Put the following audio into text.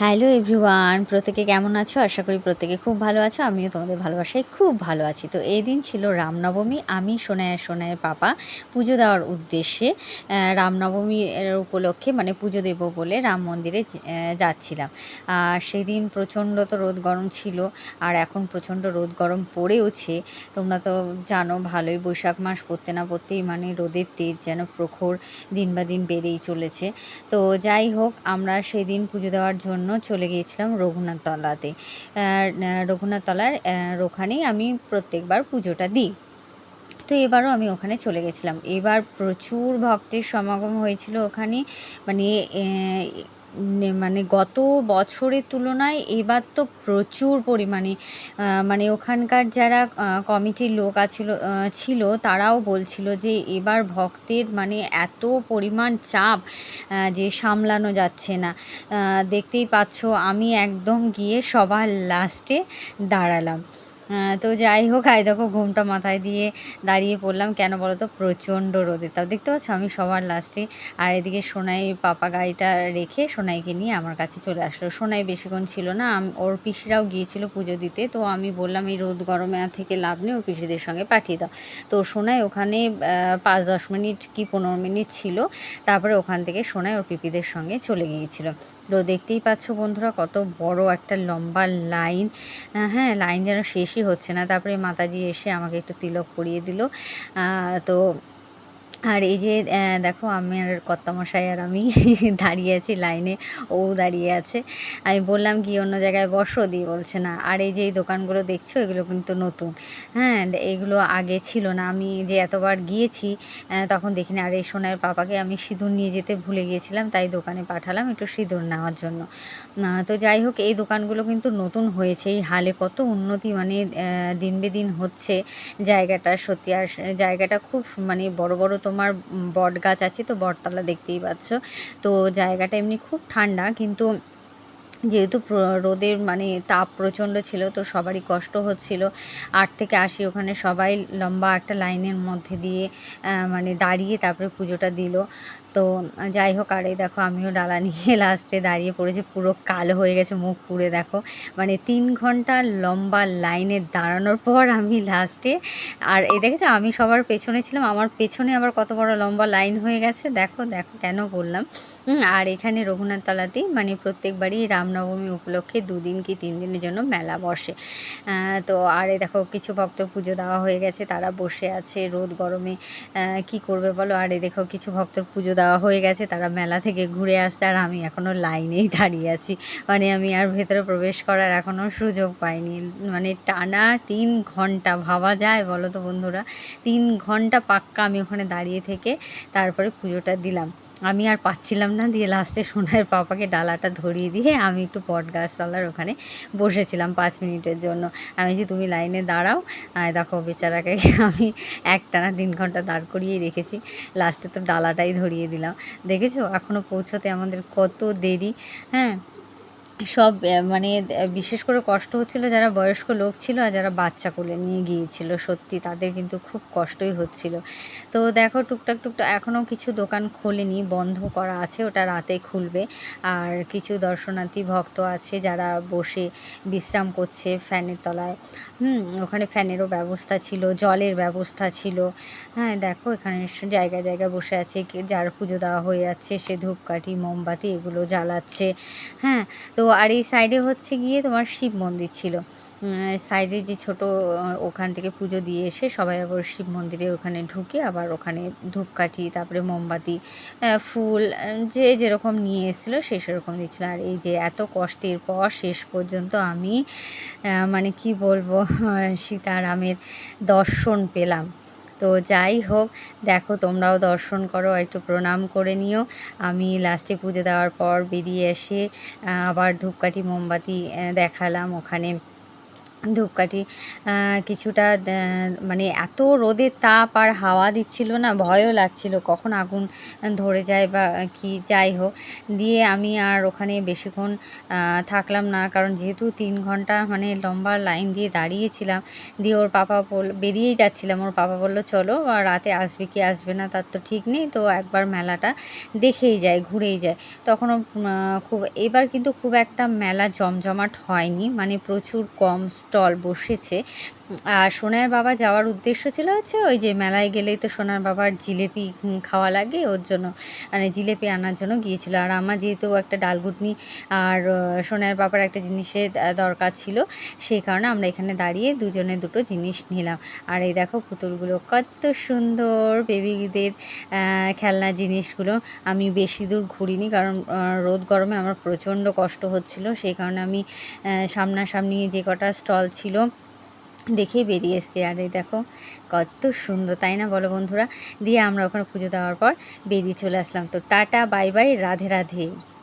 Hello everyone, প্রত্যেকে কেমন আছো? আশা করি প্রত্যেকে খুব ভালো আছো, আমিও তোমাদের ভালোবাসায় খুব ভালো আছি। তো এই দিন ছিল রামনবমী, আমি সোনায় সোনায়ের পাপা পুজো দেওয়ার উদ্দেশ্যে রামনবমীর উপলক্ষে মানে পুজো দেব বলে রাম মন্দিরে যাচ্ছিলাম। আর সেদিন প্রচণ্ড তো রোদ গরম ছিল, আর এখন প্রচণ্ড রোদ গরম পড়েওছে। তোমরা তো জানো ভালোই বৈশাখ মাস, পড়তে না পড়তেই মানে রোদের তেজ যেন প্রখর দিন বা দিন বেড়েই চলেছে। তো যাই হোক, আমরা সেদিন পুজো দেওয়ার জন্য চলে গিয়েছিলাম রঘুনাথতলাতে। রঘুনাথতলার ওখানেই আমি প্রত্যেকবার পুজোটা দিই। তো এবারও আমি ওখানে চলে গেছিলাম। এবার প্রচুর ভক্তের সমাগম হয়েছিল ওখানে। মানে মানে গত বছরের তুলনায় এবার তো প্রচুর পরিমাণে মানে ওখানকার যারা কমিটির লোক আছিল ছিল তারাও বলছিল যে এবার ভক্তের মানে এত পরিমাণ চাপ যে সামলানো যাচ্ছে না। দেখতেই পাচ্ছ আমি একদম গিয়ে সবার লাস্টে দাঁড়ালাম। তো যাই হোক আই দেখো, ঘুমটা মাথায় দিয়ে দাঁড়িয়ে পড়লাম। কেন বলো তো, প্রচণ্ড রোদে। তাও দেখতে পাচ্ছ, আমি সবার লাস্টে আর এদিকে সোনাই পাপা গাড়িটা রেখে সোনাইকে নিয়ে আমার কাছে চলে আসলো। সোনাই বেশিক্ষণ ছিল না ওর পিসিরাও গিয়েছিল পুজো দিতে। তো আমি বললাম, এই রোদ গরমে থেকে লাভ নেই, ওর পিসিদের সঙ্গে পাঠিয়ে দাও। তো সোনাই ওখানে পাঁচ দশ মিনিট কি পনেরো মিনিট ছিল। তারপরে ওখান থেকে সোনাই ওর পিপিদের সঙ্গে চলে গিয়েছিল। তো দেখতেই পাচ্ছ বন্ধুরা, কত বড় একটা লম্বা লাইন। হ্যাঁ লাইন যেন শেষই হচ্ছে না। তারপরে মাতাজি এসে আমাকে একটু তিলক পরিয়ে দিল। তো আর এই যে দেখো আমার কর্তামশাই আর আমি দাঁড়িয়ে আছি লাইনে, ও দাঁড়িয়ে আছে। আমি বললাম কি অন্য জায়গায় বসো, দিয়ে বলছে, না। আর এই যে, এই দোকানগুলো দেখছ, এগুলো কিন্তু নতুন। হ্যাঁ এগুলো আগে ছিল না। আমি যে এতবার গিয়েছি তখন দেখিনি। আর এই সোনার পাপাকে আমি সিঁদুর নিয়ে যেতে ভুলে গিয়েছিলাম, তাই দোকানে পাঠালাম একটু সিঁদুর নেওয়ার জন্য। তো যাই হোক, এই দোকানগুলো কিন্তু নতুন হয়েছে। এই হালে কত উন্নতি মানে দিন বে দিন হচ্ছে জায়গাটা, সত্যি। আর জায়গাটা খুব মানে বড় বড় উম, বট গাছ আছে তো বটতলা দেখতেই পাচ্ছ। তো জায়গাটা এমনি খুব ঠান্ডা কিন্তু যেহেতু রোদের মানে তাপ প্রচণ্ড ছিল তো সবারই কষ্ট হচ্ছিল। আট থেকে আশি ওখানে সবাই লম্বা একটা লাইনের মধ্যে দিয়ে মানে দাঁড়িয়ে তারপরে পুজোটা দিল। তো যাই হোক, আর এই দেখো, আমিও ডালা নিয়ে লাস্টে দাঁড়িয়ে পড়েছি। পুরো কালো হয়ে গেছে, মুখ পুড়ে দেখো। মানে তিন ঘণ্টা লম্বা লাইনে দাঁড়ানোর পর আমি লাস্টে আর এই দেখেছ, আমি সবার পেছনে ছিলাম। আমার পেছনে আবার কত বড় লম্বা লাইন হয়ে গেছে। দেখো দেখো, কেন বললাম। আর এখানে রঘুনাথ রঘুনাথতলাতেই মানে প্রত্যেকবারই রামনবমী উপলক্ষে দুদিন কি তিন দিনের জন্য মেলা বসে। তো আর এই দেখো, কিছু ভক্তর পুজো দেওয়া হয়ে গেছে। তারা বসে আছে, রোদ গরমে। কি করবে বলো? আর এই দেখো, কিছু ভক্তর পুজো দেওয়া হয়ে গেছে, তারা মেলা থেকে ঘুরে আসছে আর আমি এখনও লাইনেই দাঁড়িয়ে আছি। মানে আমি আর ভেতরে প্রবেশ করার এখনও সুযোগ পাইনি। মানে টানা তিন ঘণ্টা ভাবা যায় বলো তো বন্ধুরা, তিন ঘণ্টা পাক্কা আমি ওখানে দাঁড়িয়ে থেকে তারপরে পুজোটা দিলাম। আমি আর পাচ্ছিলাম না, দিয়ে লাস্টে সোনার পাপাকে ডালাটা ধরিয়ে দিয়ে আমি একটু পট গাছতলার ওখানে বসেছিলাম পাঁচ মিনিটের জন্য। আমি যে তুমি লাইনে দাঁড়াও। দেখো বেচারাকে আমি একটানা তিন ঘণ্টা দাঁড় করিয়েই রেখেছি। লাস্টে তো ডালাটাই ধরিয়ে দিলাম। দেখেছ? এখনও পৌঁছতে আমাদের কত দেরি হ্যাঁ? সব মানে বিশেষ করে কষ্ট হচ্ছিল যারা বয়স্ক লোক ছিল আর যারা বাচ্চা কোলে নিয়ে গিয়েছিল। সত্যি তাদের কিন্তু খুব কষ্টই হচ্ছিল। তো দেখো, টুকটাক টুকটাক এখনও কিছু দোকান খোলেনি, বন্ধ করা আছে, ওটা রাতে খুলবে। আর কিছু দর্শনার্থী ভক্ত আছে যারা বসে বিশ্রাম করছে ফ্যানের তলায়। হুম, ওখানে ফ্যানেরও ব্যবস্থা ছিল, জলের ব্যবস্থা ছিল। হ্যাঁ দেখো, এখানে জায়গায় জায়গায় বসে আছে যার পুজো দেওয়া হয়ে যাচ্ছে, সে ধূপকাঠি, মোমবাতি এগুলো জ্বালাচ্ছে। হ্যাঁ তো আর এই সাইডে হচ্ছে গিয়ে তোমার শিব মন্দির ছিল। সাইডে যে ছোট ওখান থেকে পুজো দিয়ে এসে সবাই আবার শিব মন্দিরে ওখানে ঢুকে আবার ওখানে ধূপকাঠি, তারপরে মোমবাতি ফুল যে যেরকম নিয়ে এসেছিল সে সেরকম দিচ্ছিল আর এই যে এত কষ্টের পর শেষ পর্যন্ত আমি মানে কি বলব, সীতারামের দর্শন পেলাম। তো যাই হোক, দেখো তোমরাও দর্শন করো একটু প্রণাম করে নিও। আমি লাস্টে পুজো দেওয়ার পর বেরিয়ে এসে আবার ধূপকাঠি মোমবাতি দেখালাম ওখানে। ধূপকাঠি কিছুটা মানে এত রোদের তাপ আর হাওয়া দিচ্ছিল না, ভয়ও লাগছিল কখন আগুন ধরে যায় বা কি যাই হোক, দিয়ে আমি আর ওখানে বেশিক্ষণ থাকলাম না, কারণ যেহেতু তিন ঘণ্টা মানে লম্বা লাইন দিয়ে দাঁড়িয়েছিলাম, দিয়ে ওর পাপা বল, বেরিয়েই যাচ্ছিলাম, ওর পাপা বলল, চলো রাতে আসবে কি আসবে না, তার তো ঠিক নেই, তো একবার মেলাটা দেখেই যায়, ঘুরেই যায়। তখনও খুব, এবার কিন্তু খুব একটা মেলা জমজমাট হয়নি মানে প্রচুর কম স্টল বসেছে। আর সোনার বাবা যাওয়ার উদ্দেশ্য ছিল হচ্ছে ওই যে মেলায় গেলেই তো সোনার বাবার জিলেপি খাওয়া লাগে, ওর জন্য মানে জিলেপি আনার জন্য গিয়েছিল। আর আমার যেহেতু একটা ডালঘুটনি আর সোনার বাবার একটা জিনিসের দরকার ছিল, সেই কারণে আমরা এখানে দাঁড়িয়ে দুজনে দুটো জিনিস নিলাম। আর এই দেখো পুতুলগুলো কত সুন্দর বেবিদের খেলনা জিনিসগুলো। আমি বেশি দূর ঘুরিনি কারণ রোদ গরমে আমার প্রচণ্ড কষ্ট হচ্ছিল। সেই কারণে আমি সামনাসামনি যে কটা স্টল ছিল দেখেই বেরিয়ে এসছি। আর এই দেখো, কত সুন্দর, তাই না বলো বন্ধুরা? দিয়ে আমরা ওখানে পুজো দেওয়ার পর বেরিয়ে চলে আসলাম। তো tata, bye bye, Radhe Radhe.